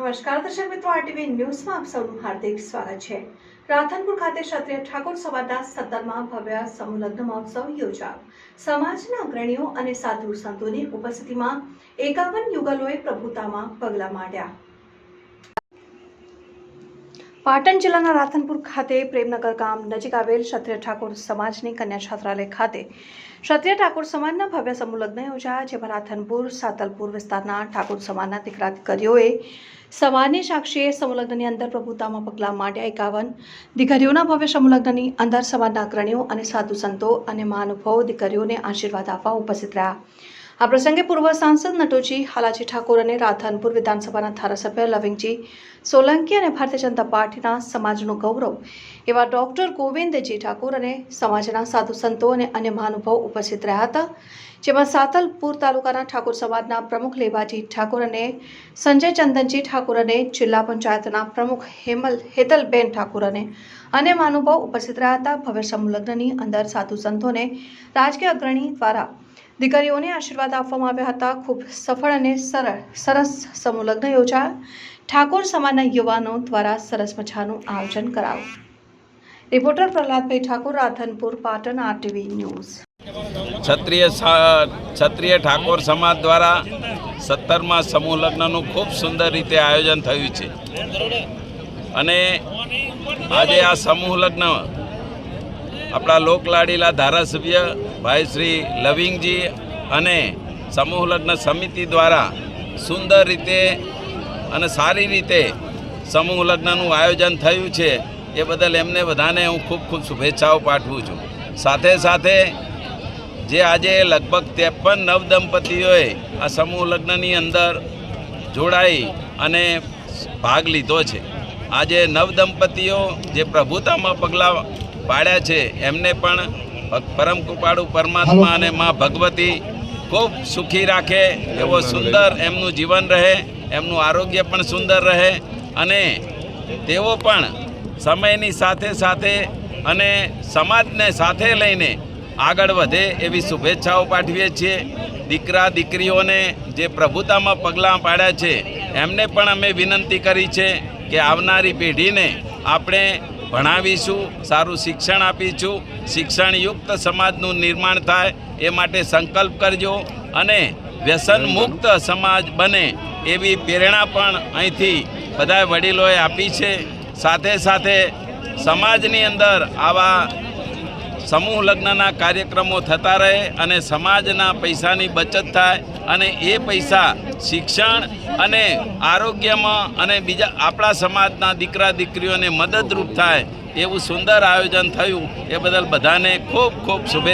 નમસ્કાર, દર્શક મિત્રો આરટીવી ન્યૂઝમાં આપ સૌનું હાર્દિક સ્વાગત છે. રાધનપુર ખાતે ક્ષત્રિય ઠાકોર સમાજના સત્તરમાં ભવ્ય સમુલગ્ન મહોત્સવ યોજાયો. સમાજના અગ્રણીઓ અને સાધુ સંતોની ઉપસ્થિતિમાં એકાવન યુગલોએ પ્રભુતામાં પગલાં માંડ્યા. પાટણ જિલ્લાના રાધનપુર ખાતે પ્રેમનગર ગામ નજીક આવેલ ક્ષત્રિય ઠાકોર સમાજની કન્યા છાત્રાલય ખાતે ક્ષત્રિય ઠાકોર સમાજના ભવ્ય સમૂહ લગ્ન યોજાયા, જેમાં રાધનપુર, સાતલપુર વિસ્તારના ઠાકોર સમાજના દીકરા દીકરીઓએ સમાજની સાક્ષીએ સમૂહલગ્નની અંદર પ્રભુતામાં પગલાં માંડ્યા એકાવન. દીકરીઓના ભવ્ય સમૂહલગ્નની અંદર સમાજના અગ્રણીઓ અને સાધુ સંતો અને મહાનુભાવો દીકરીઓને આશીર્વાદ આપવા ઉપસ્થિત રહ્યા. આ પ્રસંગે પૂર્વ સાંસદ નટોજી, હાલાજી ઠાકોર અને રાધનપુર વિધાનસભાના ધારાસભ્ય લવિંગજી સોલંકી અને ભારતીય જનતા પાર્ટીના સમાજનું ગૌરવ એવા ડોક્ટર ગોવિંદજી ઠાકોર અને સમાજના સાધુ સંતો અને અન્ય મહાનુભાવ ઉપસ્થિત રહ્યા હતા, જેમાં સાતલપુર તાલુકાના ઠાકોર સમાજના પ્રમુખ લેવાજી ઠાકોર અને સંજય ચંદનજી ઠાકોર અને જિલ્લા પંચાયતના પ્રમુખ હેમલ, હેતલબેન ઠાકોર અને અન્ય મહાનુભાવ ઉપસ્થિત રહ્યા હતા. ભવ્ય સમૂહ લગ્નની અંદર સાધુ સંતોને રાજકીય અગ્રણી દ્વારા દીકરીઓને આશીર્વાદ આપવામાં આવ્યા હતા. ખૂબ સફળ અને સરળ, સરસ સમૂહ લગ્ન યોજાયા. ઠાકોર સમાજના યુવાનો દ્વારા સરસ મજાનું આયોજન કરાયું. Reporter Prahladbhai Thakor, Radhanpur, Patan, RTV news. Kshatriya Kshatriya Thakor સમાજ દ્વારા સત્તરમાં સમૂહ લગ્નનું ખૂબ સુંદર રીતે આયોજન થયું છે. અને આજે આ સમૂહ લગ્ન આપણા લોકલાડીલા ધારાસભ્ય ભાઈ શ્રી લવિંગજી અને સમૂહ લગ્ન સમિતિ દ્વારા સુંદર રીતે અને સારી રીતે સમૂહ લગ્નનું આયોજન થયું છે, એ બદલ એમને બધાને હું ખૂબ ખૂબ શુભેચ્છાઓ પાઠવું છું. સાથે સાથે જે આજે લગભગ ત્રેપન નવદંપતીઓએ આ સમૂહ લગ્નની અંદર જોડાઈ અને ભાગ લીધો છે. આજે નવદંપતીઓ જે પ્રભુતામાં પગલાં પાડ્યા છે. એમને પણ પરમ કૃપાળુ પરમાત્મા અને મા ભગવતી ખૂબ સુખી રાખે એવો સુંદર એમનું જીવન રહે, એમનું આરોગ્ય પણ સુંદર રહે અને તેઓ પણ સમયની સાથે સાથે અને સમાજને સાથે લઈને આગળ વધે એવી શુભેચ્છાઓ પાઠવીએ છીએ. દીકરા, દીકરીઓને જે પ્રભુતામાં પગલાં પાડ્યા છે, એમને પણ અમે વિનંતી કરી છે કે આવનારી પેઢીને આપણે ભણાવીશું, સારું શિક્ષણ આપીશું, શિક્ષણયુક્ત સમાજનું નિર્માણ થાય એ માટે સંકલ્પ કરજો અને વ્યસન મુક્ત સમાજ બને એવી પ્રેરણા પણ અહીંથી બધા વડીલોએ આપી છે. સાથે સાથે સમાજની અંદર આવા સમૂહ લગ્નના કાર્યક્રમો થતા રહે અને સમાજના પૈસાની બચત થાય અને એ પૈસા શિક્ષણ અને આરોગ્યમાં અને બીજા આપણા સમાજના દીકરા દીકરીઓને મદદરૂપ થાય એવું સુંદર આયોજન થયું. એ બદલ બધાને ખૂબ ખૂબ શુભેચ્છા.